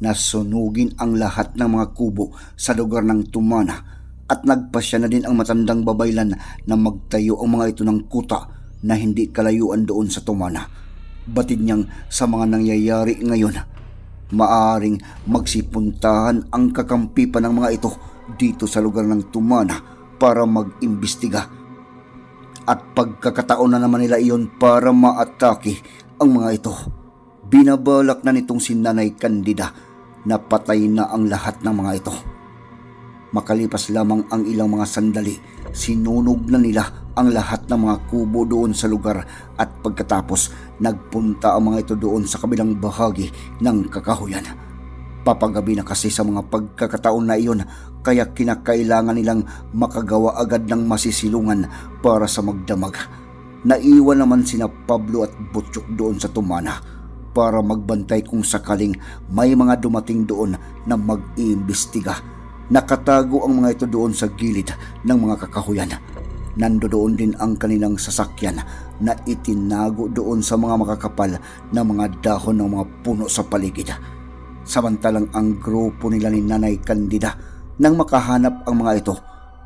na sunugin ang lahat ng mga kubo sa lugar ng Tumana at nagpasya na din ang matandang babaylan na magtayo ang mga ito ng kuta na hindi kalayuan doon sa Tumana. Batid niyang sa mga nangyayari ngayon, maaring magsipuntahan ang kakampi pa ng mga ito dito sa lugar ng Tumana para mag-imbestiga at pagkakataon na naman nila iyon para maatake ang mga ito. Binabalak na nitong si Nanay Candida na patay na ang lahat ng mga ito. Makalipas lamang ang ilang mga sandali, sinunog na nila ang lahat ng mga kubo doon sa lugar at pagkatapos nagpunta ang mga ito doon sa kabilang bahagi ng kakahuyan. Papagabi na kasi sa mga pagkakataon na iyon kaya kinakailangan nilang makagawa agad ng masisilungan para sa magdamag. Naiwan naman sina Pablo at Butchok doon sa Tumana para magbantay kung sakaling may mga dumating doon na mag-iimbestiga. Nakatago ang mga ito doon sa gilid ng mga kakahuyan. Nando doon din ang kanilang sasakyan na itinago doon sa mga makakapal na mga dahon ng mga puno sa paligid. Samantalang ang grupo nila ni Nanay Candida nang makahanap ang mga ito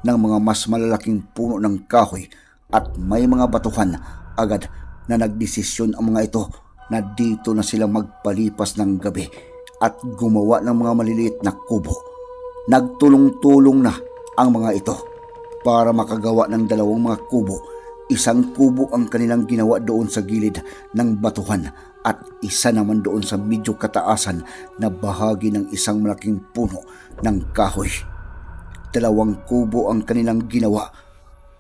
ng mga mas malalaking puno ng kahoy at may mga batuhan agad na nagdesisyon ang mga ito na dito na sila magpalipas ng gabi at gumawa ng mga maliliit na kubo. Nagtulong-tulong na ang mga ito para makagawa ng dalawang mga kubo. Isang kubo ang kanilang ginawa doon sa gilid ng batuhan at isa naman doon sa medyo kataasan na bahagi ng isang malaking puno ng kahoy. Dalawang kubo ang kanilang ginawa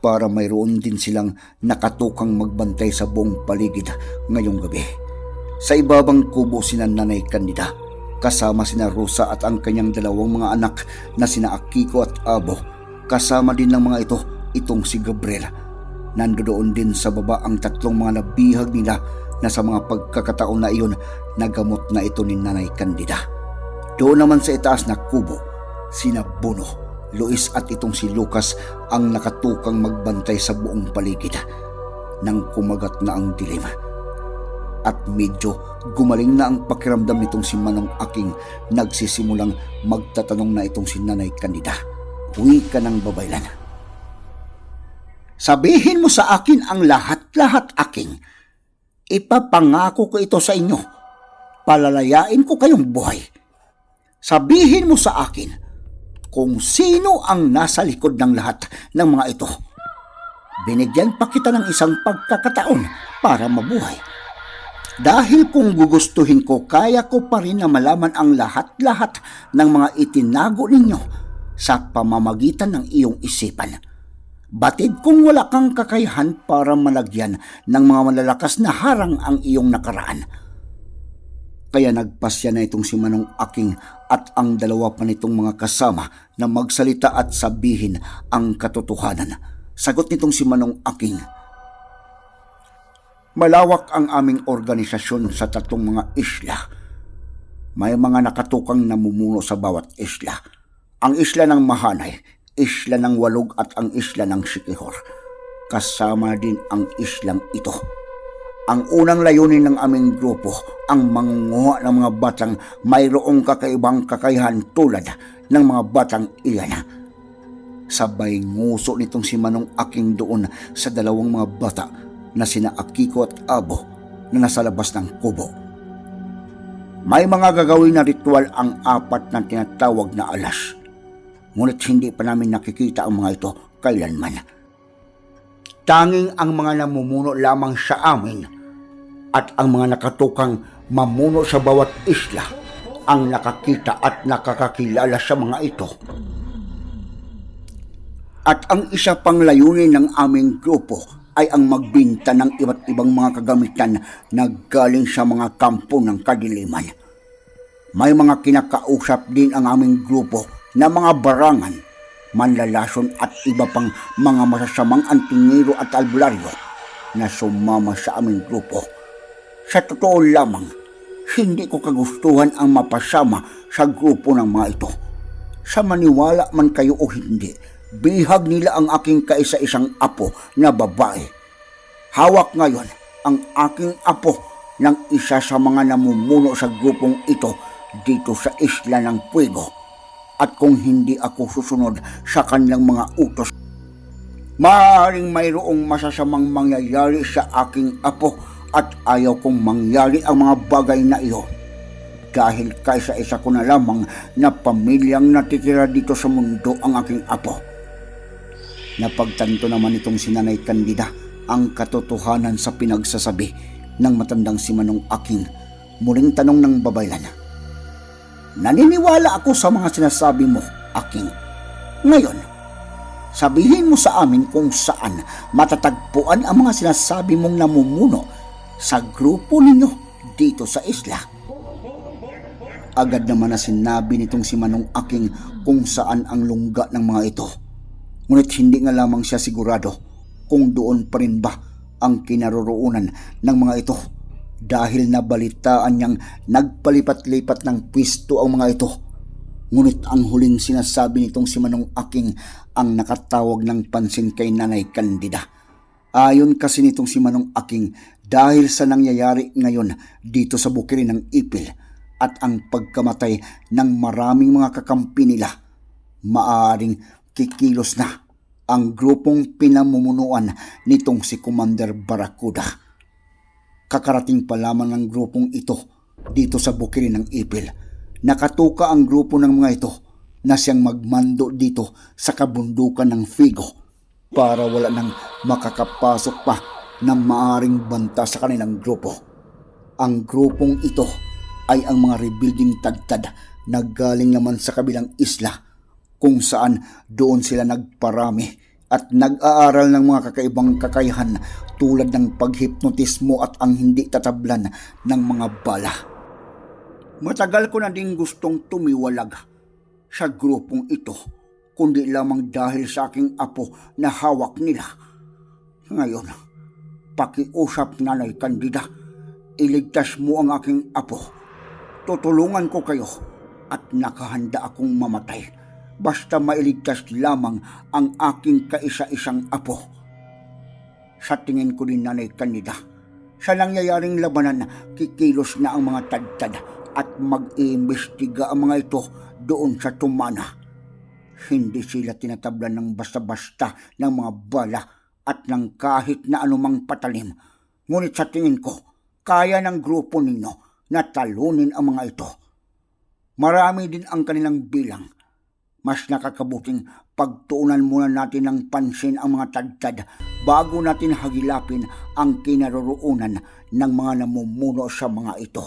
para mayroon din silang nakatukang magbantay sa buong paligid ngayong gabi. Sa ibabang kubo sina Nanay Candida, kasama sina Rosa at ang kanyang dalawang mga anak na sina Akiko at Abo. Kasama din ng mga ito itong si Gabriel. Nandoon din sa baba ang tatlong mga nabihag nila na sa mga pagkakataon na iyon nagamot na ito ni Nanay Candida. Doon naman sa itaas na kubo, sina Bono, Luis at itong si Lucas ang nakatukang magbantay sa buong paligid. Nang kumagat na ang dilim, at medyo gumaling na ang pakiramdam nitong si Manong Aking nagsisimulang magtatanong na itong si Nanay Candida. Uwi ka ng babaylan. Sabihin mo sa akin ang lahat-lahat aking. Ipapangako ko ito sa inyo. Palalayain ko kayong buhay. Sabihin mo sa akin kung sino ang nasa likod ng lahat ng mga ito. Binigyan pa kita ng isang pagkakataon para mabuhay. Dahil kung gugustuhin ko, kaya ko pa rin na malaman ang lahat-lahat ng mga itinago ninyo sa pamamagitan ng iyong isipan. Batid kung wala kang kakayahan para malagyan ng mga malalakas na harang ang iyong nakaraan. Kaya nagpasya na itong si Manong Aking at ang dalawa pa nitong mga kasama na magsalita at sabihin ang katotohanan. Sagot nitong si Manong Aking, Malawak ang aming organisasyon sa tatlong mga isla. May mga nakatukang namumuno sa bawat isla. Ang isla ng Mahanay, isla ng Walog at ang isla ng Sikihor. Kasama din ang islang ito. Ang unang layunin ng aming grupo ang mangunguha ng mga batang mayroong kakaibang kakayahan tulad ng mga batang iyan. Sabay nguso nitong si Manong Aking doon sa dalawang mga bata na sina Akiko at Abo na nasa labas ng kubo. May mga gagawin na ritual ang apat na tinatawag na alas. Ngunit hindi pa namin nakikita ang mga ito kailanman. Tanging ang mga namumuno lamang sa amin at ang mga nakatukang mamuno sa bawat isla ang nakakita at nakakakilala sa mga ito. At ang isa pang layunin ng aming grupo ay ang magbinta ng iba't ibang mga kagamitan na galing sa mga kampo ng kadiliman. May mga kinakausap din ang aming grupo na mga barangan, manlalason at iba pang mga masasamang antingero at albularyo na sumama sa aming grupo. Sa totoo lamang, hindi ko kagustuhan ang mapasama sa grupo ng mga ito. Sa maniwala man kayo o hindi, bihag nila ang aking kaisa-isang apo na babae. Hawak ngayon ang aking apo ng isa sa mga namumuno sa grupong ito dito sa isla ng Puego. At kung hindi ako susunod sa kanilang mga utos, maaaring mayroong masasamang mangyayari sa aking apo at ayaw kong mangyari ang mga bagay na iyon. Dahil kaysa isa ko na lamang na pamilyang natitira dito sa mundo ang aking apo. Napagtanto naman itong si Nanay Candida ang katotohanan sa pinagsasabi ng matandang si Manong Aking. Muling tanong ng babaylan. Naniniwala ako sa mga sinasabi mo, Aking. Ngayon, sabihin mo sa amin kung saan matatagpuan ang mga sinasabi mong namumuno sa grupo ninyo dito sa isla. Agad naman na sinabi nitong si Manong Aking kung saan ang lungga ng mga ito. Ngunit hindi nga lamang siya sigurado kung doon pa rin ba ang kinaroroonan ng mga ito dahil nabalitaan niyang nagpalipat-lipat ng pwisto ang mga ito. Ngunit ang huling sinasabi nitong si Manong Aking ang nakatawag ng pansin kay Nanay Candida. Ayon kasi nitong si Manong Aking dahil sa nangyayari ngayon dito sa bukiri ng Ipil at ang pagkamatay ng maraming mga kakampi nila, maaring kikilos na ang grupong pinamumunuan nitong si Commander Barracuda. Kakarating pa lamang ng grupong ito dito sa bukiri ng Ipil. Nakatuka ang grupo ng mga ito na siyang magmando dito sa kabundukan ng Figo para wala nang makakapasok pa ng maaring banta sa kanilang grupo. Ang grupong ito ay ang mga rebuilding tagtad na galing naman sa kabilang isla kung saan doon sila nagparami at nag-aaral ng mga kakaibang kakayahan tulad ng paghipnotismo at ang hindi tatablan ng mga bala. Matagal ko na din gustong tumiwalag sa grupong ito kundi lamang dahil sa aking apo na hawak nila. Ngayon, pakiusap nanay kandida, iligtas mo ang aking apo. Tutulungan ko kayo at nakahanda akong mamatay basta mailigtas lamang ang aking kaisa-isang apo. Sa tingin ko din nanay kanida, sa nangyayaring labanan, kikilos na ang mga tadtad at mag-iimbestiga ang mga ito doon sa tumana. Hindi sila tinatablan ng basta-basta ng mga bala at ng kahit na anumang patalim. Ngunit sa tingin ko, kaya ng grupo ninyo na talunin ang mga ito. Marami din ang kanilang bilang. Mas nakakabuting pagtuunan muna natin ng pansin ang mga tadtad bago natin hagilapin ang kinaroroonan ng mga namumuno sa mga ito.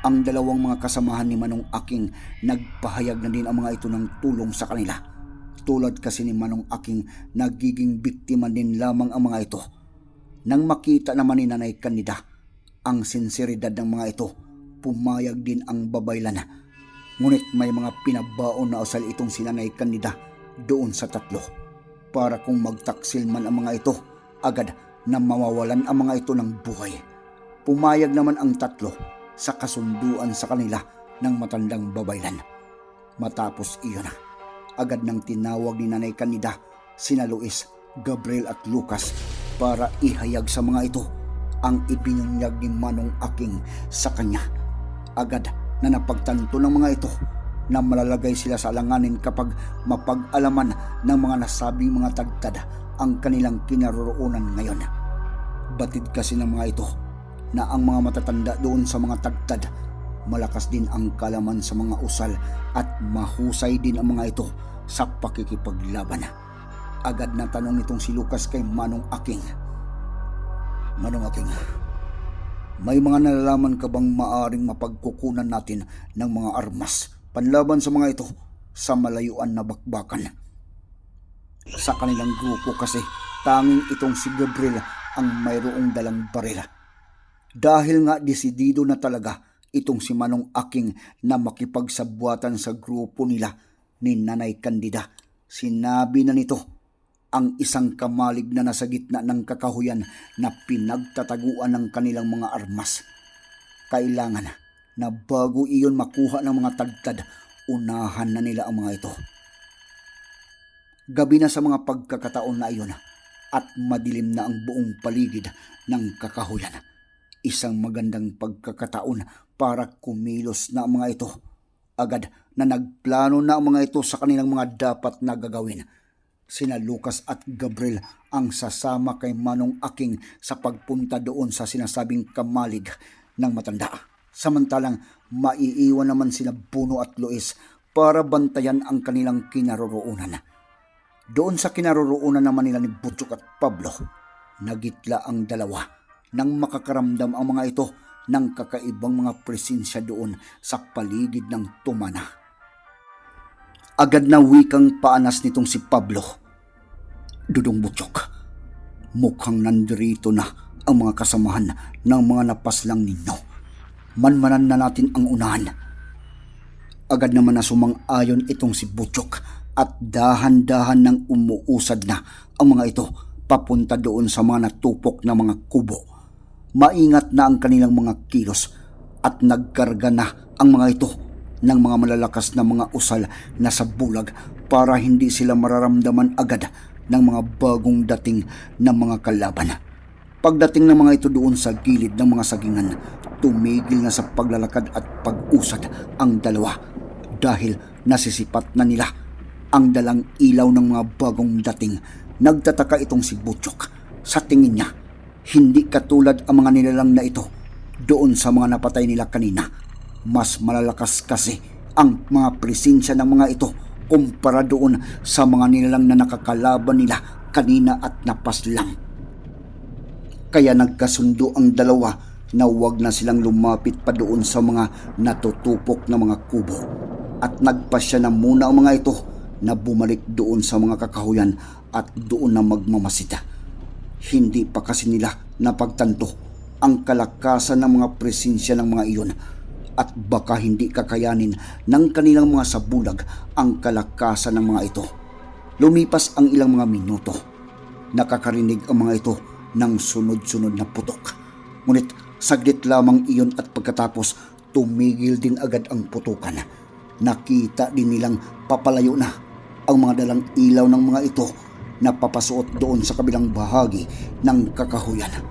Ang dalawang mga kasamahan ni Manong Aking nagpahayag na din ang mga ito ng tulong sa kanila. Tulad kasi ni Manong Aking nagiging biktima din lamang ang mga ito. Nang makita naman ni Nanay Kanida ang sinseridad ng mga ito, pumayag din ang babaylan. Ngunit may mga pinabaon na asal itong si Nanay Kanida doon sa tatlo. Para kung magtaksil man ang mga ito, agad na mawawalan ang mga ito ng buhay. Pumayag naman ang tatlo sa kasunduan sa kanila ng matandang babaylan. Matapos iyon, agad nang tinawag ni Nanay Kanida sina Luis, Gabriel at Lucas para ihayag sa mga ito ang ibinunyag ni Manong Aking sa kanya. Agad na napagtanto ng mga ito na malalagay sila sa alanganin kapag mapag-alaman ng mga nasabing mga tagtad ang kanilang kinaroroonan ngayon. Batid kasi ng mga ito na ang mga matatanda doon sa mga tagtad Malakas din ang kalaman sa mga usal at mahusay din ang mga ito sa pakikipaglaban. Agad na tanong nitong si Lucas kay Manong Aking. Manong Aking, may mga nalalaman ka bang maaring mapagkukunan natin ng mga armas panlaban sa mga ito sa malayuan na bakbakan? Sa kanilang grupo kasi tanging itong si Gabriel ang mayroong dalang baril. Dahil nga desidido na talaga itong si Manong Aking na makipagsabuatan sa grupo nila ni Nanay Candida. Sinabi na nito ang isang kamalig na nasa gitna ng kakahuyan na pinagtataguan ng kanilang mga armas. Kailangan na bago iyon makuha ng mga tagtad, unahan na nila ang mga ito. Gabi na sa mga pagkakataon na iyon at madilim na ang buong paligid ng kakahuyan. Isang magandang pagkakataon para kumilos na ang mga ito. Agad na nagplano na ang mga ito sa kanilang mga dapat na gagawin. Sina Lucas at Gabriel ang sasama kay Manong Aking sa pagpunta doon sa sinasabing kamalig ng matanda. Samantalang maiiwan naman sina Buno at Luis para bantayan ang kanilang kinaroroonan. Doon sa kinaroroonan naman nila ni Butchok at Pablo, nagitla ang dalawa nang makakaramdam ang mga ito ng kakaibang mga presensya doon sa paligid ng tumana. Agad na wikang paanas nitong si Pablo. Dudong Butchok, mukhang nandirito na ang mga kasamahan ng mga napaslang ninyo. Manmanan na natin ang unahan. Agad naman na sumang-ayon itong si Butchok at dahan-dahan nang umuusad na ang mga ito papunta doon sa mga natupok na mga kubo. Maingat na ang kanilang mga kilos at nagkarga na ang mga ito ng mga malalakas na mga usal na sa bulag para hindi sila mararamdaman agad ng mga bagong dating ng mga kalaban. Pagdating ng mga ito doon sa gilid ng mga sagingan, tumigil na sa paglalakad at pag-usad ang dalawa dahil nasisipat na nila ang dalang ilaw ng mga bagong dating. Nagtataka itong si Butchok. Sa tingin niya, hindi katulad ang mga nilalang na ito doon sa mga napatay nila kanina. Mas malalakas kasi ang mga presensya ng mga ito kumpara doon sa mga nilalang na nakakalaban nila kanina at napaslang. Kaya nagkasundo ang dalawa na huwag na silang lumapit pa doon sa mga natutupok na mga kubo. At nagpasya na muna ang mga ito na bumalik doon sa mga kakahuyan at doon na magmamasita. Hindi pa kasi nila napagtanto ang kalakasan ng mga presensya ng mga iyon at baka hindi kakayanin ng kanilang mga sabulag ang kalakasan ng mga ito. Lumipas ang ilang mga minuto. Nakakarinig ang mga ito ng sunod-sunod na putok. Ngunit saglit lamang iyon at pagkatapos tumigil din agad ang putukan. Nakita din nilang papalayo na ang mga dalang ilaw ng mga ito na papasuot doon sa kabilang bahagi ng kakahuyan.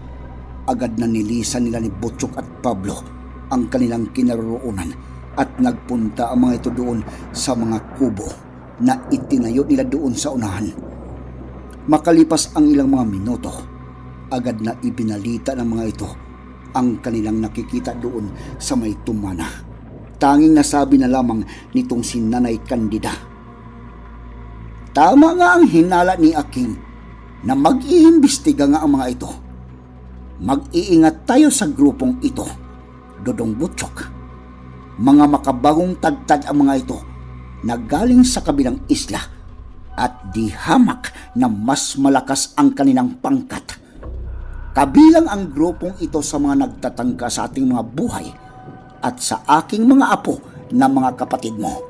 Agad na nilisan nila ni Butchok at Pablo ang kanilang kinaroroonan at nagpunta ang mga ito doon sa mga kubo na itinayo nila doon sa unahan. Makalipas ang ilang mga minuto, agad na ibinalita ng mga ito ang kanilang nakikita doon sa may tumana. Tanging nasabi na lamang nitong si Nanay Candida. Tama nga ang hinala ni Aking na mag-iimbestiga nga ang mga ito. Mag-iingat tayo sa grupong ito, Dodong Butchok. Mga makabagong tagtad ang mga ito na galing sa kabilang isla at di hamak na mas malakas ang kanilang pangkat. Kabilang ang grupong ito sa mga nagtatangka sa ating mga buhay at sa aking mga apo na mga kapatid mo.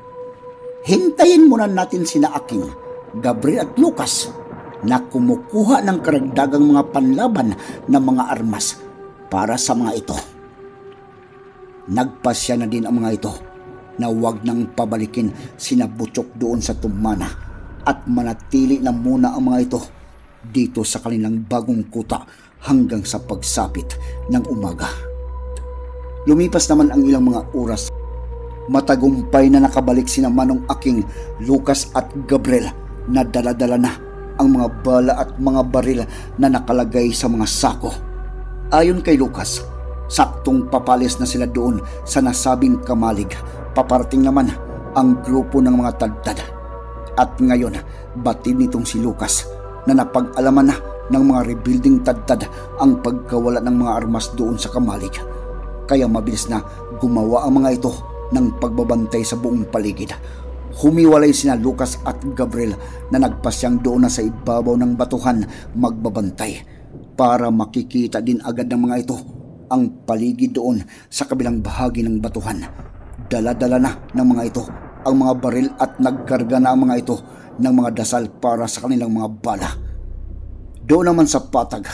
Hintayin muna natin sina Aking, Gabriel at Lucas na kumukuha ng karagdagang mga panlaban ng mga armas para sa mga ito. Nagpasya na din ang mga ito na huwag nang pabalikin sina Butchok doon sa tumana at manatili na muna ang mga ito dito sa kanilang bagong kuta hanggang sa pagsapit ng umaga. Lumipas naman ang ilang mga oras. Matagumpay na nakabalik sina Manong Aking, Lucas at Gabriel na daladala na ang mga bala at mga baril na nakalagay sa mga sako. Ayon kay Lucas, Saktong papalis na sila doon sa nasabing kamalig. Paparating naman ang grupo ng mga tadtad. At ngayon, batid nitong si Lucas na napag-alaman na ng mga rebuilding tadtad ang pagkawala ng mga armas doon sa kamalig. Kaya mabilis na gumawa ang mga ito ng pagbabantay sa buong paligid. Humiwalay sina Lucas at Gabriel na nagpasyang doon na sa ibabaw ng batuhan magbabantay para makikita din agad ng mga ito ang paligid doon sa kabilang bahagi ng batuhan. Dala-dala na ng mga ito ang mga baril at nagkarga na ang mga ito ng mga dasal para sa kanilang mga bala. Doon naman sa patag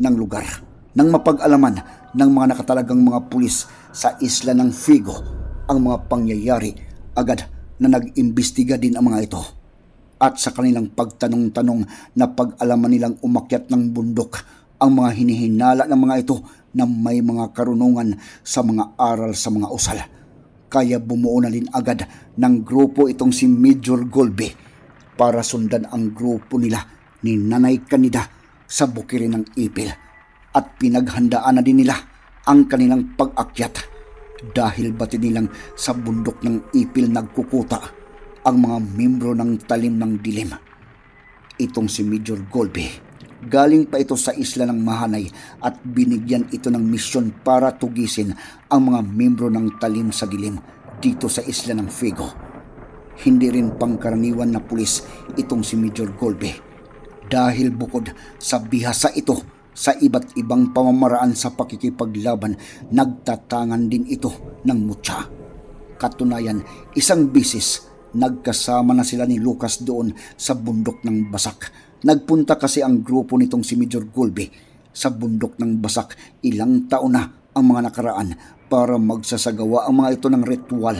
ng lugar nang mapag-alaman ng mga nakatalagang mga pulis sa isla ng Figo ang mga pangyayari agad na nag-imbestiga din ang mga ito. At sa kanilang pagtanong-tanong na pag-alaman nilang umakyat ng bundok ang mga hinihinala ng mga ito na may mga karunungan sa mga aral sa mga usal. Kaya bumuo na din agad ng grupo itong si Major Golbe para sundan ang grupo nila ni Nanay Kanida sa bukirin ng ipil at pinaghandaan na din nila ang kanilang pag-akyat dahil batid nilang sa bundok ng ipil nagkukuta ang mga membro ng talim ng dilim. Itong si Major Golbe, galing pa ito sa isla ng Mahanay at binigyan ito ng misyon para tugisin ang mga membro ng talim sa dilim dito sa isla ng Figo. Hindi rin pangkaraniwan na pulis itong si Major Golbe dahil bukod sa bihasa ito sa iba't ibang pamamaraan sa pakikipaglaban, nagtatangan din ito ng mutya. Katunayan, isang bisis, nagkasama na sila ni Lucas doon sa bundok ng Basak. Nagpunta kasi ang grupo nitong si Major Golbe sa bundok ng Basak. Ilang taon na ang mga nakaraan para magsasagawa ang mga ito ng ritual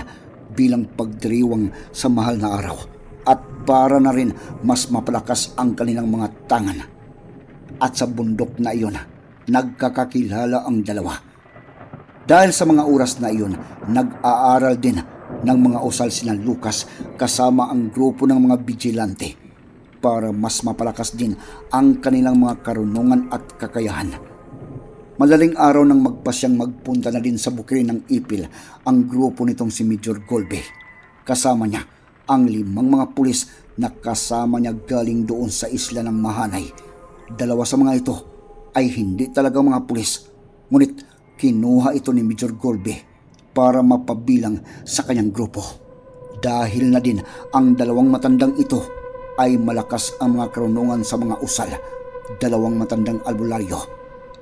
bilang pagdiriwang sa mahal na araw. At para na rin mas mapalakas ang kanilang mga tangan. At sa bundok na iyon, nagkakakilala ang dalawa. Dahil sa mga oras na iyon, nag-aaral din ng mga usal sina Lucas kasama ang grupo ng mga vigilante para mas mapalakas din ang kanilang mga karunungan at kakayahan. Madaling araw nang magpasyang magpunta na din sa bukirin ng ipil ang grupo nitong si Major Golbe. Kasama niya ang limang mga pulis na kasama niya galing doon sa isla ng Mahanay Dalawa sa mga ito ay hindi talaga mga pulis, ngunit kinuha ito ni Major Golbe para mapabilang sa kanyang grupo. Dahil na din ang dalawang matandang ito ay malakas ang mga karunungan sa mga usal. Dalawang matandang albularyo.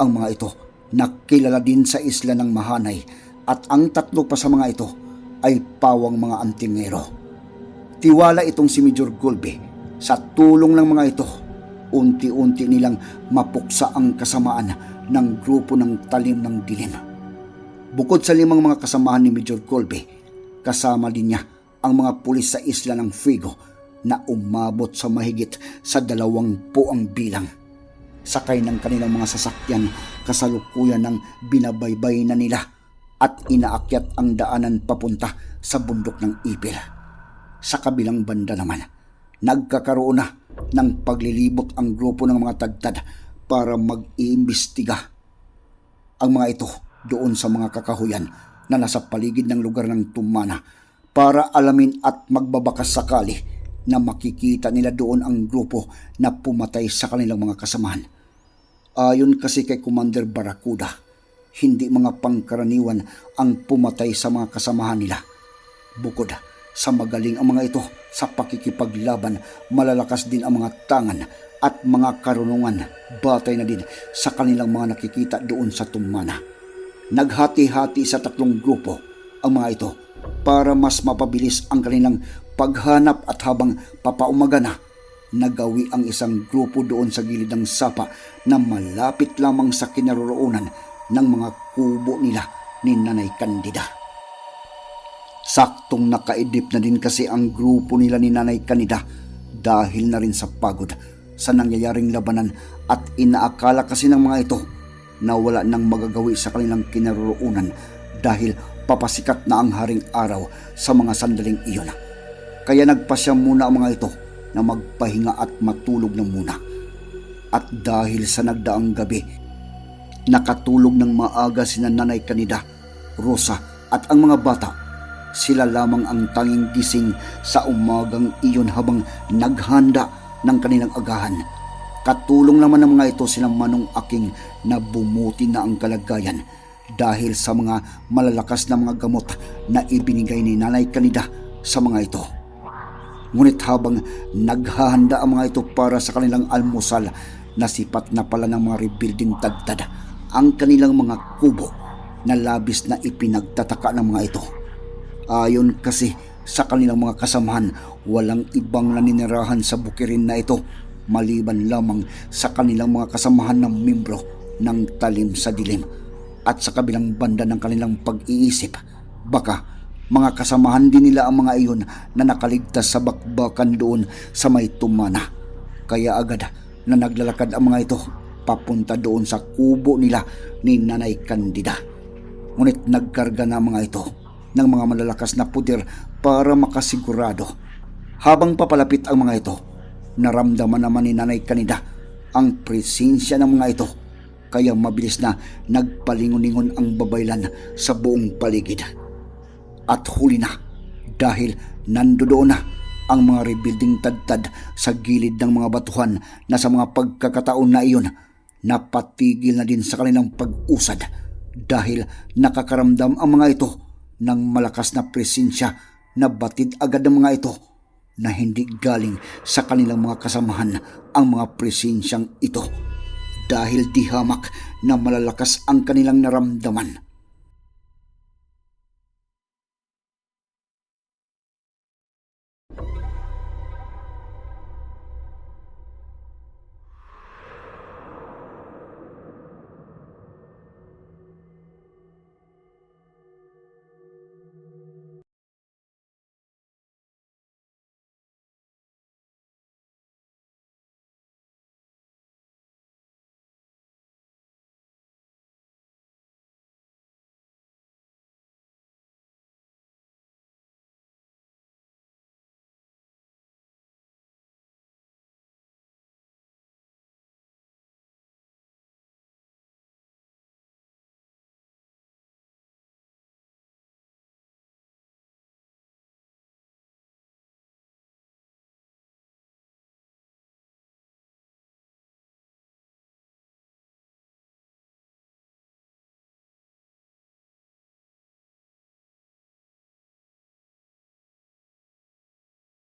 Ang mga ito nakilala din sa isla ng Mahanay at ang tatlo pa sa mga ito ay pawang mga antingero. Tiwala itong si Major Golbe sa tulong ng mga ito unti-unti nilang mapuksa ang kasamaan ng grupo ng talim ng dilim. Bukod sa limang mga kasamahan ni Major Colby, kasama din niya ang mga pulis sa isla ng Figo na umabot sa mahigit sa dalawang ang bilang. Sakay ng kanilang mga sasakyan kasalukuyan ng binabaybay na nila at inaakyat ang daanan papunta sa bundok ng Ipil. Sa kabilang banda naman, nagkakaroon na ng paglilibot ang grupo ng mga tagtad para mag-iimbestiga ang mga ito doon sa mga kakahuyan na nasa paligid ng lugar ng Tumana para alamin at magbabakas sakali na makikita nila doon ang grupo na pumatay sa kanilang mga kasamahan. Ayon kasi kay Commander Barracuda, hindi mga pangkaraniwan ang pumatay sa mga kasamahan nila. Bukod sa magaling ang mga ito sa pakikipaglaban, malalakas din ang mga tangan at mga karunungan batay na din sa kanilang mga nakikita doon sa tumana. Naghati-hati sa tatlong grupo ang mga ito para mas mapabilis ang kanilang paghanap at habang papaumaga na, nagawi ang isang grupo doon sa gilid ng sapa na malapit lamang sa kinaroroonan ng mga kubo nila ni Nanay Candida. Saktong nakaidip na din kasi ang grupo nila ni Nanay Kanida dahil na rin sa pagod sa nangyayaring labanan at inaakala kasi ng mga ito na wala nang magagawi sa kanilang kinaroroonan dahil papasikat na ang haring araw sa mga sandaling iyon. Kaya nagpasya muna ang mga ito na magpahinga at matulog na muna. At dahil sa nagdaang gabi, Nakatulog ng maaga sina Nanay Kanida, Rosa at ang mga bata. Sila lamang ang tanging gising sa umagang iyon habang naghanda ng kanilang agahan. Katulong naman ng mga ito silang manong aking na bumuti na ang kalagayan dahil sa mga malalakas na mga gamot na ibinigay ni Nanay Kanida sa mga ito. Ngunit habang naghahanda ang mga ito para sa kanilang almusal, nasipat na pala ng mga rebuilding tagtad ang kanilang mga kubo na labis na ipinagtataka ng mga ito. Ayon kasi sa kanilang mga kasamahan, walang ibang naninirahan sa bukirin na ito maliban lamang sa kanilang mga kasamahan ng membro ng talim sa dilim. At sa kabilang banda ng kanilang pag-iisip, baka mga kasamahan din nila ang mga iyon na nakaligtas sa bakbakan doon sa may tumana. Kaya agad na naglalakad ang mga ito papunta doon sa kubo nila ni Nanay Candida. Ngunit nagkarga na mga ito ng mga malalakas na puder para makasigurado. Habang papalapit ang mga ito, naramdaman naman ni Nanay Candida ang presensya ng mga ito kaya mabilis na nagpalingon-lingon ang babaylan sa buong paligid. At huli na dahil nandoon na ang mga rebuilding tadtad sa gilid ng mga batuhan na sa mga pagkakataon na iyon napatigil na din sa kanilang pag-usad dahil nakakaramdam ang mga ito ng malakas na presensya na batid agad ng mga ito na hindi galing sa kanilang mga kasamahan ang mga presensyang ito dahil di hamak na malalakas ang kanilang naramdaman.